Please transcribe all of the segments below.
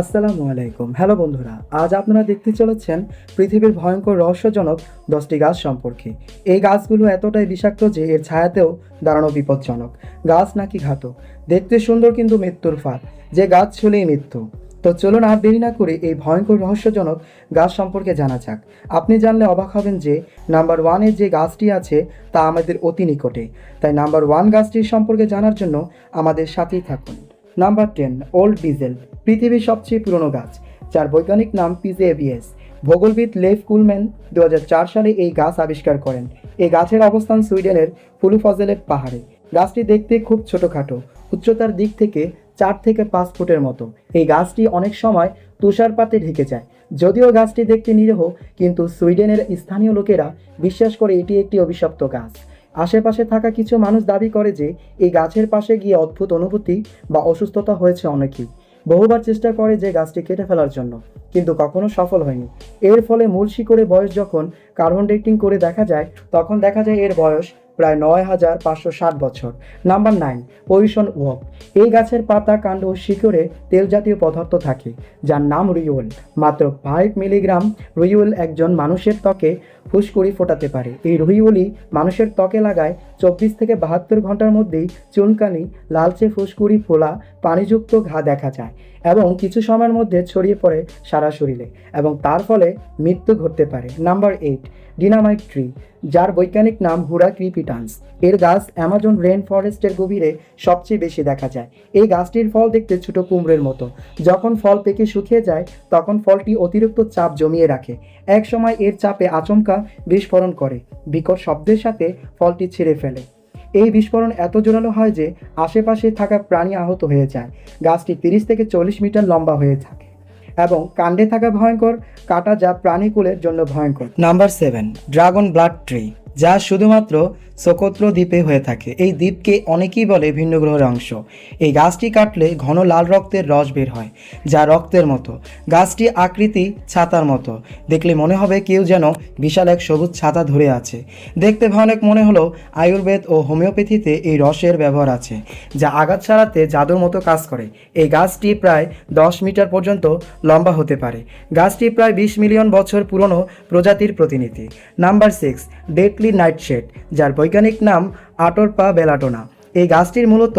আসসালামু আলাইকুম। হ্যালো বন্ধুরা, আজ আপনারা দেখতে চলেছেন পৃথিবীর ভয়ঙ্কর রহস্যজনক দশটি গাছ সম্পর্কে। এই গাছগুলো এতটাই বিষাক্ত যে এর ছায়াতেও দাঁড়ানো বিপজ্জনক। গাছ নাকি ঘাতক? দেখতে সুন্দর কিন্তু মৃত্যুর ফাঁদ। যে গাছ ছুলেই মৃত্যু। তো চলুন আর দেরি না করে এই ভয়ঙ্কর রহস্যজনক গাছ সম্পর্কে জানা যাক। আপনি জানলে অবাক হবেন যে নাম্বার ওয়ানে যে গাছটি আছে তা আমাদের অতি নিকটে। তাই নাম্বার ওয়ান গাছটির সম্পর্কে জানার জন্য আমাদের সাথেই থাকুন। নাম্বার টেন ওল্ড ডিজেল পৃথিবীর সবচেয়ে পুরনো গাছ, যার বৈজ্ঞানিক নাম পিজে পিজেভিএস ভূগোলবিদ লেভ কুলম্যান দু সালে এই গাছ আবিষ্কার করেন। এই গাছের অবস্থান সুইডেনের ফুলুফজেলের পাহাড়ে। গাছটি দেখতে খুব ছোটোখাটো, উচ্চতার দিক থেকে চার থেকে পাঁচ ফুটের মতো। এই গাছটি অনেক সময় তুষারপাতে ঢেকে যায়। যদিও গাছটি দেখতে নিরীহ, কিন্তু সুইডেনের স্থানীয় লোকেরা বিশ্বাস করে এটি একটি অভিশপ্ত গাছ। আশেপাশে থাকা কিছু মানুষ দাবি করে যে এই গাছের পাশে গিয়ে অদ্ভুত অনুভূতি বা অসুস্থতা হয়েছে অনেকেই। বহুবার চেষ্টা করে যে গাছটি কেটে ফেলার জন্য, কিন্তু কখনো সফল হয়নি। এর ফলে মূল শিকড়ে বয়স যখন কার্বন ডেটিং করে দেখা যায়, তখন দেখা যায় এর বয়স প্রায় নয় হাজার পাঁচশো ষাট বছর। নাম্বার নাইন, পজিশন ওয়াক এই গাছের পাতা, কাণ্ড ও শিকড়ে তেল জাতীয় পদার্থ থাকে, যার নাম রিউল। মাত্র ফাইভ মিলিগ্রাম রুইউল একজন মানুষের ত্বকে ফুসকুড়ি ফোটাতে পারে। এই রুইউলি মানুষের ত্বকে লাগায় চব্বিশ থেকে বাহাত্তর ঘণ্টার মধ্যেই চুনকানি লালচে ফুসকুড়ি ফোলা, পানিযুক্ত ঘা দেখা যায় এবং কিছু সময়ের মধ্যে ছড়িয়ে পড়ে সারা শরীরে এবং তার ফলে মৃত্যু ঘটতে পারে। নাম্বার এইট, ডিনামাইট ট্রি, যার বৈজ্ঞানিক নাম হুরা ক্রিপিটান্স। এর গাছ অ্যামাজন রেন ফরেস্টের গভীরে সবচেয়ে বেশি দেখা যায়। এই গাছটির ফল দেখতে ছোট কুমড়ের মতো। যখন ফল পেকে শুকিয়ে যায়, তখন ফলটি অতিরিক্ত চাপ জমিয়ে রাখে। এক সময় এর চাপে আচমকা বিস্ফোরণ করে। বিকট শব্দের সাথে ফলটি ছিঁড়ে ফেলে। এই বিস্ফোরণ এত জোরালো হয় যে আশেপাশে থাকা প্রাণী আহত হয়ে যায়। গাছটি তিরিশ থেকে চল্লিশ মিটার লম্বা হয়ে থাকে এবং কাণ্ডে থাকা ভয়ঙ্কর কাটা যা প্রাণীকুলের জন্য ভয়ঙ্কর। Number seven, dragon blood tree. যা শুধুমাত্র সোকোত্র দ্বীপে হয়ে থাকে। এই দ্বীপকে অনেকেই বলে ভিন্ন গ্রহের অংশ। এই গাছটি কাটলে ঘন লাল রক্তের রস বের হয়, যা রক্তের মতো। গাছটি আকৃতি ছাতার মতো। দেখলে মনে হবে কেউ যেন বিশাল এক সবুজ ছাতা ধরে আছে। দেখতে ভয়ানক মনে হলো আয়ুর্বেদ ও হোমিওপ্যাথিতে এই রসের ব্যবহার আছে, যা আঘাত ছাড়াতে জাদুর মতো কাজ করে। এই গাছটি প্রায় দশ মিটার পর্যন্ত লম্বা হতে পারে। গাছটি প্রায় বিশ মিলিয়ন বছর পুরনো প্রজাতির প্রতিনিধি। নাম্বার সিক্স ডেটলি নাইটশেড যার বৈজ্ঞানিক নাম আটরপা বেলাটোনা। এই গাছটির মূলত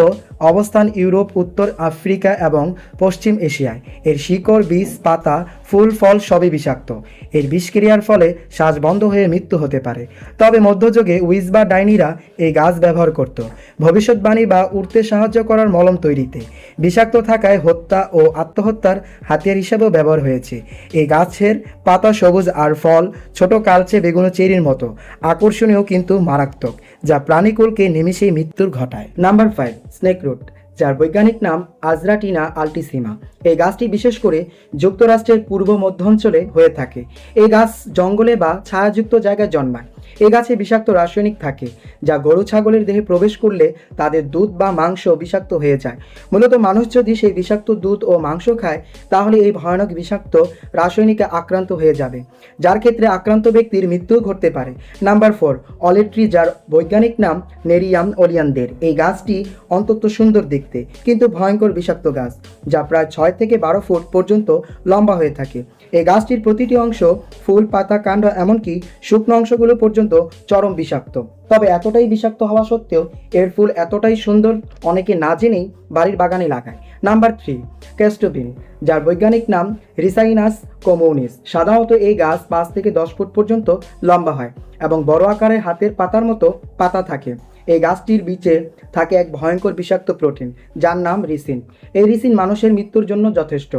অবস্থান ইউরোপ, উত্তর আফ্রিকা এবং পশ্চিম এশিয়ায়। এর শিকড়, বীজ, পাতা, ফুল, ফল সবই বিষাক্ত। এর বিষক্রিয়ার ফলে শ্বাস বন্ধ হয়ে মৃত্যু হতে পারে। তবে মধ্যযুগে উইজ বা ডাইনিরা এই গাছ ব্যবহার করত। ভবিষ্যৎবাণী বা উঠতে সাহায্য করার মলম তৈরিতে। বিষাক্ত থাকায় হত্যা ও আত্মহত্যার হাতিয়ার হিসেবেও ব্যবহার হয়েছে। এই গাছের পাতা সবুজ আর ফল, ছোট কালচে বেগুনো চেরির মতো। আকর্ষণীয় কিন্তু মারাত্মক, যা প্রাণীকুলকে নিমিষেই মৃত্যুর ঘটায়। নাম্বার ফাইভ, স্নেক রুট যার বৈজ্ঞানিক নাম আজরাটিনা আলটিসিমা। এই গাছটি বিশেষ করে যুক্তরাষ্ট্রের পূর্ব মধ্যাঞ্চলে হয়ে থাকে। এই গাছ জঙ্গলে বা ছায়াযুক্ত জায়গায় জন্মায়। এই গাছে বিষাক্ত রাসায়নিক থাকে, যা গরু ছাগলের দেহে প্রবেশ করলে তাদের দুধ বা মাংস বিষাক্ত হয়ে যায়। মূলত মানুষ যদি সেই বিষাক্ত দুধ ও মাংস খায়, তাহলে এই ভয়ানক বিষাক্ত রাসায়নিকে আক্রান্ত হয়ে যাবে। যার ক্ষেত্রে আক্রান্ত ব্যক্তির মৃত্যু ঘটতে পারে। নাম্বার ফোর, অলেট্রি, যার বৈজ্ঞানিক নাম নেরিয়াম ওলিয়ানদের। এই গাছটি অন্তত সুন্দর দেখতে, কিন্তু ভয়ঙ্কর বিষাক্ত গাছ, যা প্রায় ছয় থেকে বারো ফুট পর্যন্ত লম্বা হয়ে থাকে। এই গাছটির প্রতিটি অংশ ফুল, পাতা, কাণ্ড, এমনকি শুকনো অংশগুলো পর্যন্ত চরম বিষাক্ত। তবে এতটাই বিষাক্ত হওয়া সত্ত্বেও এর ফুল এতটাই সুন্দর অনেকে না জেনেই বাড়ির বাগানে লাগায়। নাম্বার থ্রি ক্যাস্টোবিন যার বৈজ্ঞানিক নাম রিসাইনাস কমৌনিস। সাধারণত এই গাছ পাঁচ থেকে দশ ফুট পর্যন্ত লম্বা হয় এবং বড় আকারের হাতের পাতার মতো পাতা থাকে। এই গাছটির বীজে থাকে এক ভয়ঙ্কর বিষাক্ত প্রোটিন, যার নাম রিসিন। এই রিসিন মানুষের মৃত্যুর জন্য যথেষ্ট।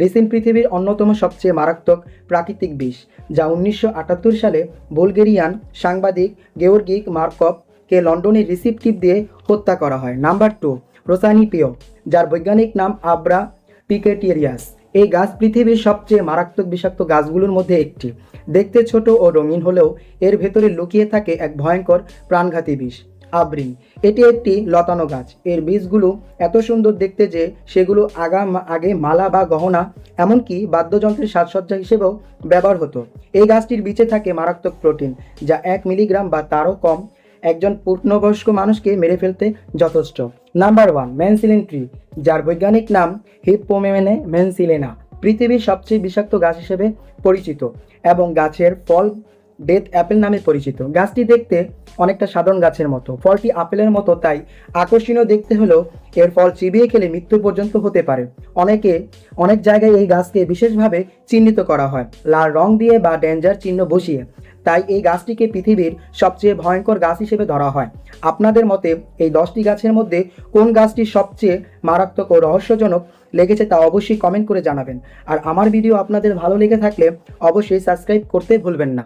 রিসিন পৃথিবীর অন্যতম সবচেয়ে মারাত্মক প্রাকৃতিক বিষ, যা উনিশশো আটাত্তর সালে বুলগেরিয়ান সাংবাদিক গেওর্গিক মার্কভ কে লন্ডনে রিসিপটিভ দিয়ে হত্যা করা হয়। নাম্বার টু, রোসানিপিও, যার বৈজ্ঞানিক নাম আব্রা পিকেটিরিয়াস। এই গাছ পৃথিবীর সবচেয়ে মারাত্মক বিষাক্ত গাছগুলোর মধ্যে একটি। দেখতে ছোট ও রঙিন হলেও এর ভেতরে লুকিয়ে থাকে এক ভয়ঙ্কর প্রাণঘাতী বিষ। আব্রিং এটি একটি লতানো গাছ। এর বীজগুলো এত সুন্দর দেখতে যে সেগুলো আগা আগে মালা বা গহনা, এমনকি বাদ্যযন্ত্রের সাজসজ্জা হিসেবেও ব্যবহার হতো। এই গাছটির বীজে থাকে মারাত্মক প্রোটিন, যা এক মিলিগ্রাম বা তারও কম একজন পূর্ণবয়স্ক মানুষকে মেরে ফেলতে যথেষ্ট। নাম্বার ওয়ান ম্যানসিলিন ট্রি যার বৈজ্ঞানিক নাম হিপপোমেনে মেনসিলেনা পৃথিবীর সবচেয়ে বিষাক্ত গাছ হিসেবে পরিচিত, এবং গাছের ফল ডেথ অ্যাপেল নামে পরিচিত। গাছটি দেখতে অনেকটা সাধারণ গাছের মতো। ফলটি আপেলের মতো, তাই আকর্ষণীয় দেখতে হলেও এর ফল চিবিয়ে খেলে মৃত্যু পর্যন্ত হতে পারে। অনেকে অনেক জায়গায় এই গাছকে বিশেষভাবে চিহ্নিত করা হয়। লাল রং দিয়ে বা ডেঞ্জার চিহ্ন বসিয়ে। তাই এই গাছটিকে পৃথিবীর সবচেয়ে ভয়ঙ্কর গাছ হিসেবে ধরা হয়। আপনাদের মতে এই দশটি গাছের মধ্যে কোন গাছটি সবচেয়ে মারাত্মক ও রহস্যজনক লেগেছে তা অবশ্যই কমেন্ট করে জানাবেন। আর আমার ভিডিও আপনাদের ভালো লেগে থাকলে অবশ্যই সাবস্ক্রাইব করতে ভুলবেন না।